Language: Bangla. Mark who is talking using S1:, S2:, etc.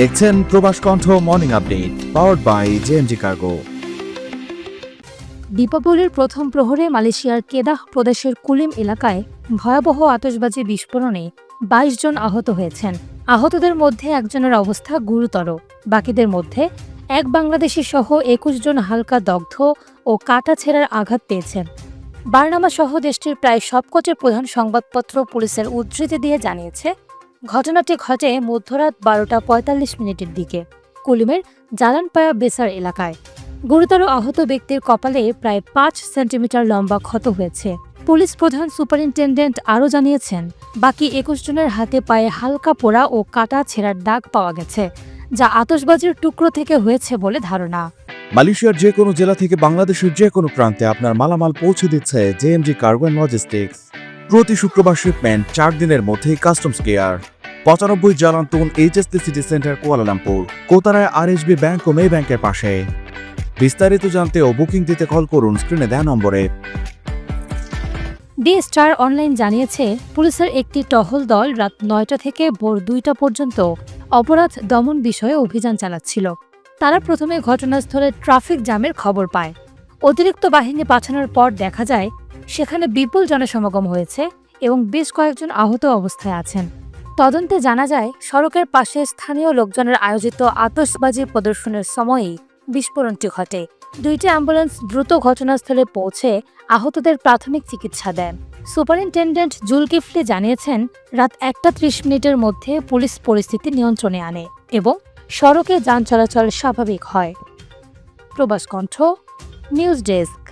S1: দেখছেন Probash Kontho morning update powered by JMG cargo
S2: দীপাবলির প্রথম প্রহরে মালয়েশিয়ার কেদাহ প্রদেশের কুলিম এলাকায় ভয়াবহ আতশবাজি বিস্ফোরণে বাইশ জন আহত হয়েছেন। আহতদের মধ্যে একজনের অবস্থা গুরুতর। বাকিদের মধ্যে এক বাংলাদেশি সহ একুশ জন হালকা দগ্ধ ও কাটা ছেঁড়ার আঘাত পেয়েছেন। বার্নামা সহ দেশটির প্রায় সবকটি প্রধান সংবাদপত্র পুলিশের উদ্ধৃতি দিয়ে জানিয়েছে ঘটনাটি ঘটে মধ্যরাত বারোটা পঁয়তাল্লিশ মিনিটের দিকে, কুলিমের জালানপায়া বেসার এলাকায়। গুরুতর আহত ব্যক্তির কপালে প্রায় পাঁচ সেন্টিমিটার লম্বা ক্ষত হয়েছে। পুলিশ প্রধান সুপারিনটেন্ডেন্ট আরও জানিয়েছেন, বাকি একুশ জনের হাতে পায়ে হালকা পোড়া ও কাটা ছেঁড়ার দাগ পাওয়া গেছে, যা আতশবাজির টুকরো থেকে হয়েছে বলে ধারণা।
S1: মালয়েশিয়ার যে কোনো জেলা থেকে বাংলাদেশের যে কোনো প্রান্তে আপনার মালামাল পৌঁছে দিচ্ছে জেএমজি কার্গো অ্যান্ড লজিস্টিক্স। প্রতি শুক্রবার শিপমেন্ট চার দিনের মধ্যে কাস্টমস কেয়ার পঁচানব্বই Jalan Tun HST city centre Kuala Lumpur কোতারায় RSB bank ও মে ব্যাংকের পাশে। বিস্তারিত জানতে ও বুকিং দিতে কল করুন স্ক্রিনে দেওয়া নম্বরে।
S2: ডি স্টার অনলাইন জানিয়েছে, পুলিশের একটি টহল দল রাত নয়টা থেকে ভোর দুইটা পর্যন্ত অপরাধ দমন বিষয়ে অভিযান চালাচ্ছিল। তারা প্রথমে ঘটনাস্থলে ট্রাফিক জ্যামের খবর পায়। অতিরিক্ত বাহিনী পাঠানোর পর দেখা যায় সেখানে বিপুল জনসমাগম হয়েছে এবং বেশ কয়েকজন আহত অবস্থায় আছেন। তদন্তে জানা যায়, সড়কের পাশে স্থানীয় লোকজনের আয়োজিত আতশবাজি প্রদর্শনের সময়ই বিস্ফোরণটি ঘটে। দুইটি অ্যাম্বুলেন্স দ্রুত ঘটনাস্থলে পৌঁছে আহতদের প্রাথমিক চিকিৎসা দেন। সুপারিনটেন্ডেন্ট জুলকিফলি জানিয়েছেন, রাত একটা ত্রিশ মিনিটের মধ্যে পুলিশ পরিস্থিতি নিয়ন্ত্রণে আনে এবং সড়কে যান চলাচল স্বাভাবিক হয়। প্রবাস কণ্ঠ, নিউজ ডেস্ক।